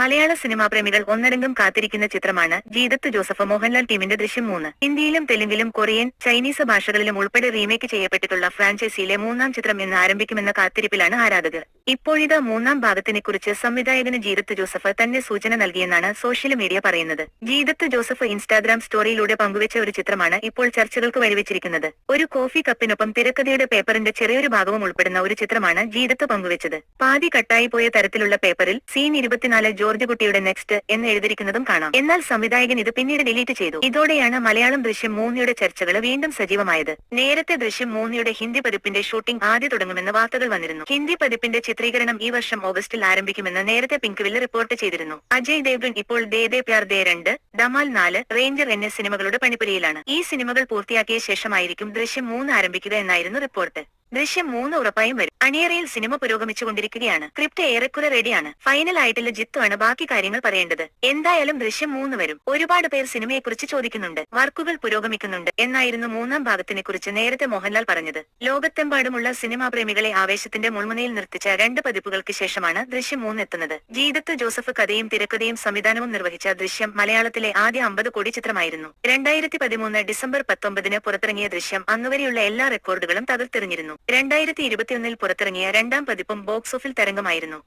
മലയാള cinema പ്രേമികൾ ഒന്നടങ്കം കാത്തിരിക്കുന്ന ചിത്രമാണ് ജീതത്ത് ജോസഫ് മോഹൻലാൽ ടീമിന്റെ ദൃശ്യം മൂന്ന്. ഹിന്ദിയിലും തെലുങ്കിലും കൊറിയൻ ചൈനീസ് ഭാഷകളിലും ഉൾപ്പെടെ റീമേക്ക് ചെയ്യപ്പെട്ടിട്ടുള്ള ഫ്രാഞ്ചൈസിയിലെ മൂന്നാം ചിത്രം എന്ന് ആരംഭിക്കുമെന്ന കാത്തിരിപ്പിലാണ് ആരാധകർ. ഇപ്പോഴിതാ മൂന്നാം ഭാഗത്തിനെ കുറിച്ച് സംവിധായകന് ജീതത്ത് ജോസഫ് തന്നെ സൂചന നൽകിയെന്നാണ് സോഷ്യൽ മീഡിയ പറയുന്നത്. ജീതത്ത് ജോസഫ് ഇൻസ്റ്റാഗ്രാം സ്റ്റോറിയിലൂടെ പങ്കുവച്ച ഒരു ചിത്രമാണ് ഇപ്പോൾ ചർച്ചകൾക്ക് വഴിവെച്ചിരിക്കുന്നത്. ഒരു കോഫി കപ്പിനൊപ്പം തിരക്കഥയുടെ പേപ്പറിന്റെ ചെറിയൊരു ഭാഗവും ഉൾപ്പെടുന്ന ഒരു ചിത്രമാണ് ജീതത്ത് പങ്കുവച്ചത്. പാതി കട്ടായി പോയ തരത്തിലുള്ള പേപ്പറിൽ സീൻ ഇരുപത്തിനാല് ജോർജ് കുട്ടിയുടെ നെക്സ്റ്റ് എന്ന് എഴുതിയിരിക്കുന്നതും കാണാം. എന്നാൽ സംവിധായകൻ ഇത് പിന്നീട് ഡിലീറ്റ് ചെയ്തു. ഇതോടെയാണ് മലയാളം ദൃശ്യം മൂന്നിയുടെ ചർച്ചകൾ വീണ്ടും സജീവമായത്. നേരത്തെ ദൃശ്യം മൂന്നിയുടെ ഹിന്ദി പതിപ്പിന്റെ ഷൂട്ടിംഗ് ആദ്യ തുടങ്ങുമെന്ന് വാർത്തകൾ വന്നിരുന്നു. ഹിന്ദി പതിപ്പിന്റെ ചിത്രീകരണം ഈ വർഷം ഓഗസ്റ്റിൽ ആരംഭിക്കുമെന്ന് നേരത്തെ പിങ്ക്വില്ല് റിപ്പോർട്ട് ചെയ്തിരുന്നു. അജയ് ദേവ്ഗൺ ഇപ്പോൾ ദേ ദേ പ്യാർ ദേ രണ്ട് ദമാൽ നാല് റേഞ്ചർ എന്നീ സിനിമകളുടെ പണിപ്പുരയിലാണ്. ഈ സിനിമകൾ പൂർത്തിയാക്കിയ ശേഷമായിരിക്കും ദൃശ്യം മൂന്ന് ആരംഭിക്കുക എന്നായിരുന്നു റിപ്പോർട്ട്. ദൃശ്യം മൂന്ന് ഉറപ്പായും വരും. അണിയറയിൽ സിനിമ പുരോഗമിച്ചുകൊണ്ടിരിക്കുകയാണ് സ്ക്രിപ്റ്റ് ഏറെക്കുറെ റെഡിയാണ്. ഫൈനൽ ആയിട്ടുള്ള ജിത്തുവാണ് ബാക്കി കാര്യങ്ങൾ പറയേണ്ടത്. എന്തായാലും ദൃശ്യം മൂന്ന് വരും. ഒരുപാട് പേർ സിനിമയെക്കുറിച്ച് ചോദിക്കുന്നുണ്ട്. വർക്കുകൾ പുരോഗമിക്കുന്നുണ്ട് എന്നായിരുന്നു മൂന്നാം ഭാഗത്തിനെ കുറിച്ച് നേരത്തെ മോഹൻലാൽ പറഞ്ഞത്. ലോകത്തെമ്പാടുമുള്ള സിനിമാ പ്രേമികളെ ആവേശത്തിന്റെ മുൾമുനയിൽ നിർത്തിച്ച രണ്ട് പതിപ്പുകൾക്ക് ശേഷമാണ് ദൃശ്യം മൂന്ന് എത്തുന്നത്. ജീതത്ത് ജോസഫ് കഥയും തിരക്കഥയും സംവിധാനവും നിർവഹിച്ച ദൃശ്യം മലയാളത്തിലെ ആദ്യ അമ്പത് കോടി ചിത്രമായിരുന്നു. രണ്ടായിരത്തി പതിമൂന്ന് ഡിസംബർ പത്തൊമ്പതിന് പുറത്തിറങ്ങിയ ദൃശ്യം അന്നുവരെയുള്ള എല്ലാ റെക്കോർഡുകളും തകർത്തെറിഞ്ഞിരുന്നു. രണ്ടായിരത്തി ഇരുപത്തിയൊന്നിൽ പുറത്തിറങ്ങിയ രണ്ടാം പതിപ്പും ബോക്സ് ഓഫിൽ തരംഗമായിരുന്നു.